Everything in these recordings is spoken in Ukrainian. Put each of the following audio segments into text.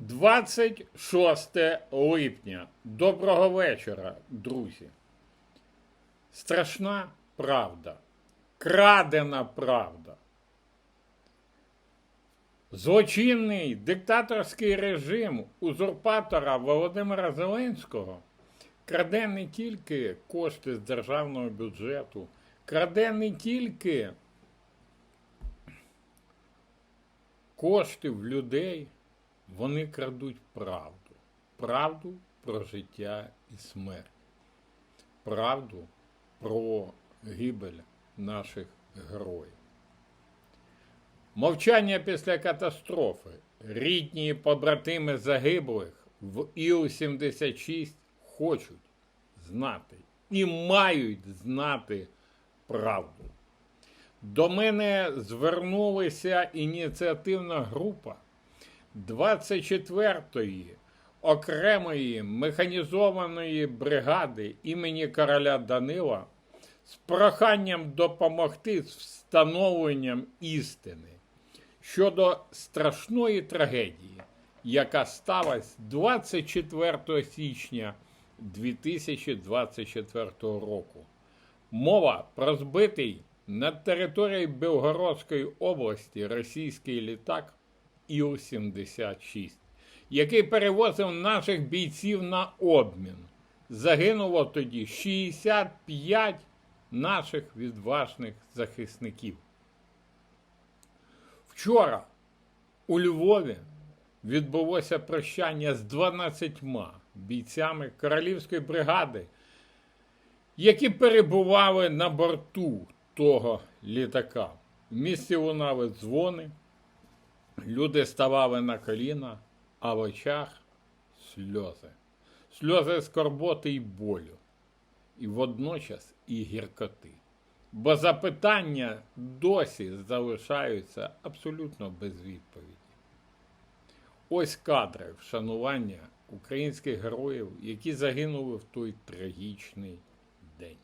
26 липня. Доброго вечора, друзі. Страшна правда. Крадена правда. Злочинний диктаторський режим узурпатора Володимира Зеленського краде не тільки кошти з державного бюджету, краде не тільки кошти в людей, вони крадуть правду. Правду про життя і смерть. Правду про гибель наших героїв. Мовчання після катастрофи. Рідні і побратими загиблих в Іл-76 хочуть знати і мають знати правду. До мене звернулася ініціативна група 24-ї окремої механізованої бригади імені короля Данила з проханням допомогти з встановленням істини щодо страшної трагедії, яка сталася 24 січня 2024 року. Мова про збитий над територією Білгородської області російський літак Іл-76, який перевозив наших бійців на обмін. Загинуло тоді 65 наших відважних захисників. Вчора у Львові відбулося прощання з 12 бійцями королівської бригади, які перебували на борту того літака. В місті лунали дзвони, люди ставали на коліна, а в очах сльози. Сльози скорботи і болю, і водночас і гіркоти. Бо запитання досі залишаються абсолютно без відповіді. Ось кадри вшанування українських героїв, які загинули в той трагічний день.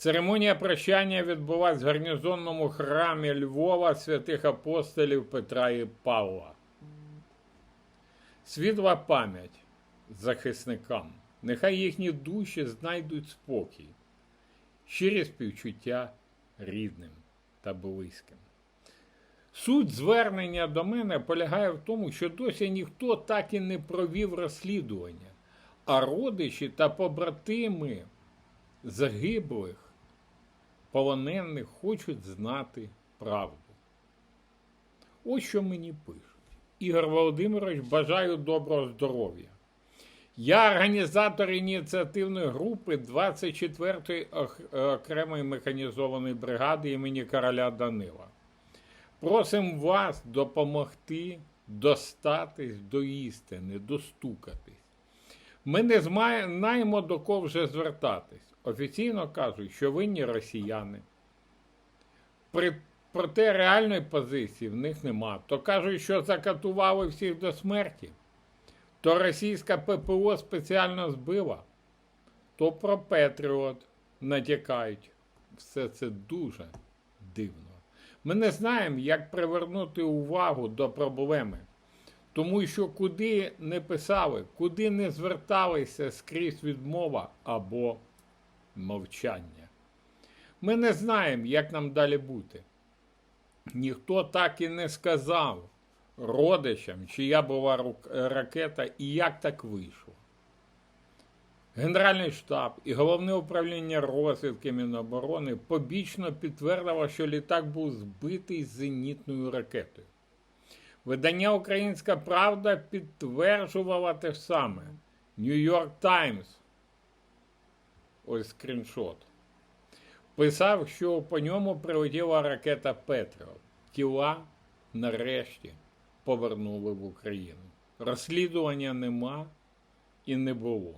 Церемонія прощання відбулась в гарнізонному храмі Львова святих апостолів Петра і Павла. Світла пам'ять захисникам. Нехай їхні душі знайдуть спокій, щирі співчуття рідним та близьким. Суть звернення до мене полягає в тому, що досі ніхто так і не провів розслідування, а родичі та побратими загиблих, полонених хочуть знати правду. Ось що мені пишуть. Ігор Володимирович, бажаю доброго здоров'я. Я організатор ініціативної групи 24-ї окремої механізованої бригади імені короля Данила. Просимо вас допомогти достатись до істини, достукатись. Ми не знаємо до кого вже звертатись. Офіційно кажуть, що винні росіяни. При, проте реальної позиції в них нема. То кажуть, що закатували всіх до смерті, то російська ППО спеціально збила, то про Петріот натякають. Все це дуже дивно. Ми не знаємо, як привернути увагу до проблеми. Тому що куди не писали, куди не зверталися скрізь відмова або мовчання. Ми не знаємо, як нам далі бути. Ніхто так і не сказав родичам, чия була ракета і як так вийшло. Генеральний штаб і головне управління розвідки Міноборони побічно підтвердило, що літак був збитий зенітною ракетою. Видання Українська Правда підтверджувало те саме. Нью-Йорк Таймс. Ось скріншот. Писав, що по ньому прилетіла ракета Петріот. Тіла нарешті повернули в Україну. Розслідування нема і не було.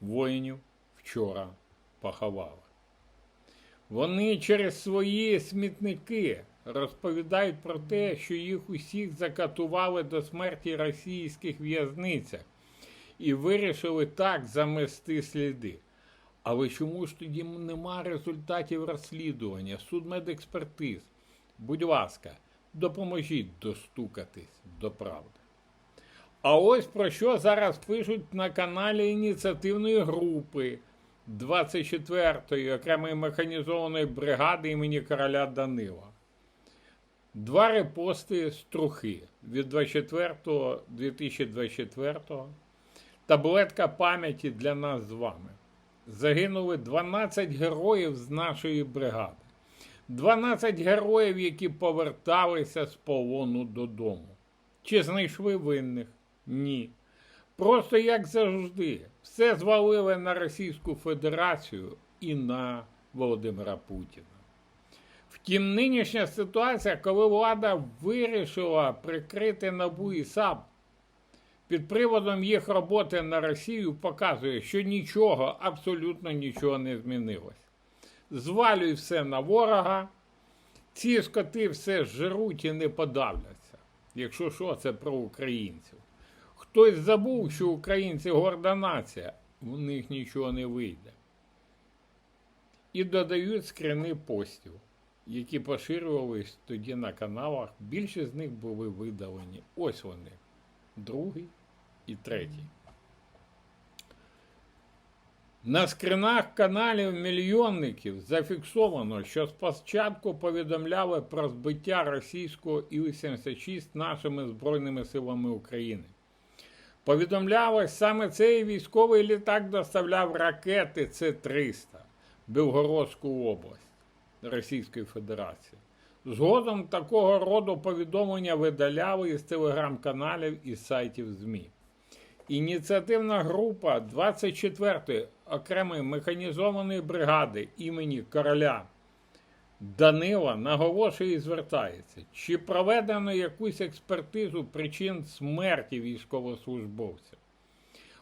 Воїнів вчора поховали. Вони через свої смітники розповідають про те, що їх усіх закатували до смерті російських в'язницях і вирішили так замести сліди. Але чому ж тоді нема результатів розслідування, судмедекспертиз? Будь ласка, допоможіть достукатись до правди. А ось про що зараз пишуть на каналі ініціативної групи 24-ї окремої механізованої бригади імені короля Данила. Два репости з трухи від 24 2024 таблетка пам'яті для нас з вами. Загинули 12 героїв з нашої бригади. 12 героїв, які поверталися з полону додому. Чи знайшли винних? Ні. Просто як завжди, все звалили на Російську Федерацію і на Володимира Путіна. Втім, нинішня ситуація, коли влада вирішила прикрити НАБУ і САП під приводом їх роботи на Росію, показує, що нічого, абсолютно нічого не змінилось. Звалюй все на ворога, ці скоти все жруть і не подавляться. Якщо що, це про українців. Хтось забув, що українці горда нація, в них нічого не вийде. І додають скрини постів, які поширювались тоді на каналах. Більшість з них були видалені. Ось вони, другий і третій. На скринах каналів мільйонників зафіксовано, що спочатку повідомляли про збиття російського Іл-76 нашими Збройними силами України. Повідомлялось, саме цей військовий літак доставляв ракети С-300 в Білгородську область Російської Федерації. Згодом такого роду повідомлення видаляли із телеграм-каналів і сайтів ЗМІ. Ініціативна група 24-ї окремої механізованої бригади імені короля Данила наголошує і звертається, чи проведено якусь експертизу причин смерті військовослужбовця.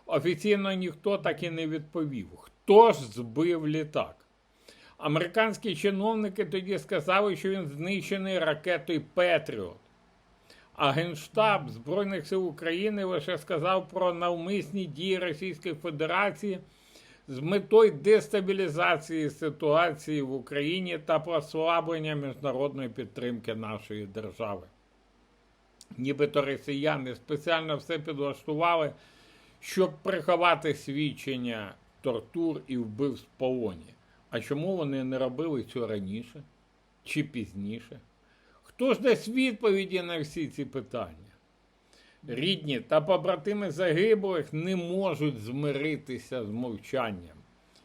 Офіційно ніхто так і не відповів, хто ж збив літак. Американські чиновники тоді сказали, що він знищений ракетою Петріот. А Генштаб Збройних сил України лише сказав про навмисні дії Російської Федерації з метою дестабілізації ситуації в Україні та послаблення міжнародної підтримки нашої держави. Нібито росіяни спеціально все підлаштували, щоб приховати свідчення тортур і вбивств полоні. А чому вони не робили цього раніше чи пізніше? Хто ж дасть відповіді на всі ці питання? Рідні та побратими загиблих не можуть змиритися з мовчанням.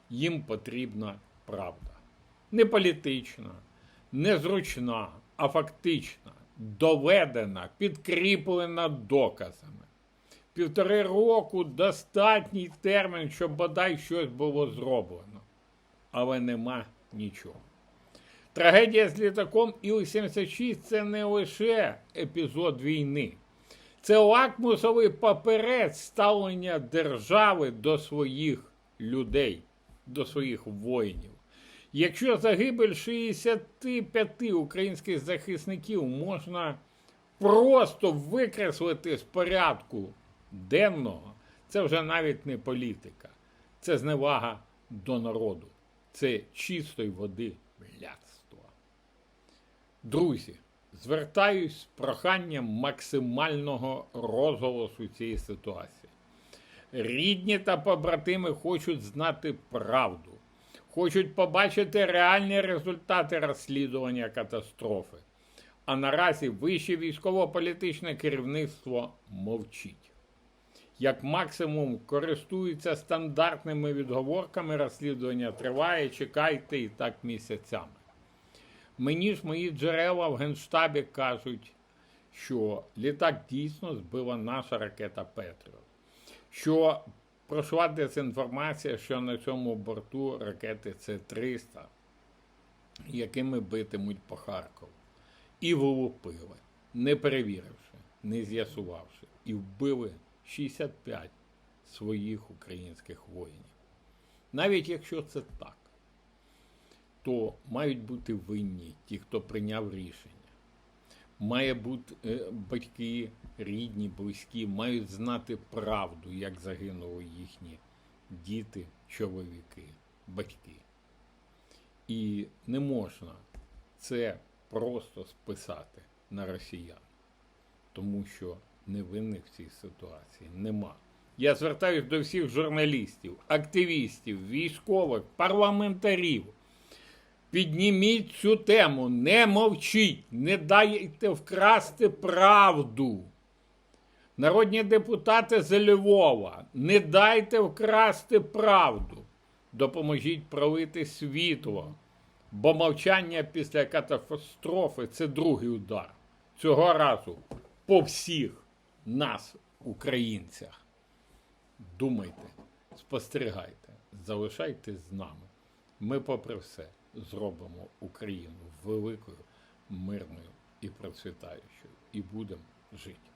Їм потрібна правда. Не політична, не зручна, а фактична, доведена, підкріплена доказами. Півтори року достатній термін, щоб бодай щось було зроблено. Але нема нічого. Трагедія з літаком Іл-76 це не лише епізод війни. Це лакмусовий паперець ставлення держави до своїх людей, до своїх воїнів. Якщо загибель 65 українських захисників можна просто викреслити з порядку денного, це вже навіть не політика, це зневага до народу, це чистої води блядство. Друзі звертаюсь з проханням максимального розголосу цієї ситуації. Рідні та побратими хочуть знати правду, хочуть побачити реальні результати розслідування катастрофи. А наразі вище військово-політичне керівництво мовчить. як максимум користуються стандартними відговорками, розслідування триває, чекайте і так місяцями. Мені ж мої джерела в Генштабі кажуть, що літак дійсно збила наша ракета Петріот. Що пройшла дезінформація, що на цьому борту ракети С-300, якими битимуть по Харкову. І влупили, не перевіривши, не з'ясувавши, і вбили 65 своїх українських воїнів. Навіть якщо це так, то мають бути винні ті, хто прийняв рішення. Має бути е, батьки, рідні, близькі, мають знати правду, як загинули їхні діти, чоловіки, батьки. І не можна це просто списати на росіян, тому що невинних в цій ситуації нема. Я звертаюся до всіх журналістів, активістів, військових, парламентарів. Підніміть цю тему, не мовчіть, не дайте вкрасти правду. Народні депутати з Львова, не дайте вкрасти правду. Допоможіть пролити світло, бо мовчання після катастрофи це другий удар. Цього разу по всіх нас, українцях. Думайте, спостерігайте, залишайтесь з нами. Ми, попри все, зробимо Україну великою, мирною і процвітаючою, і будемо жити.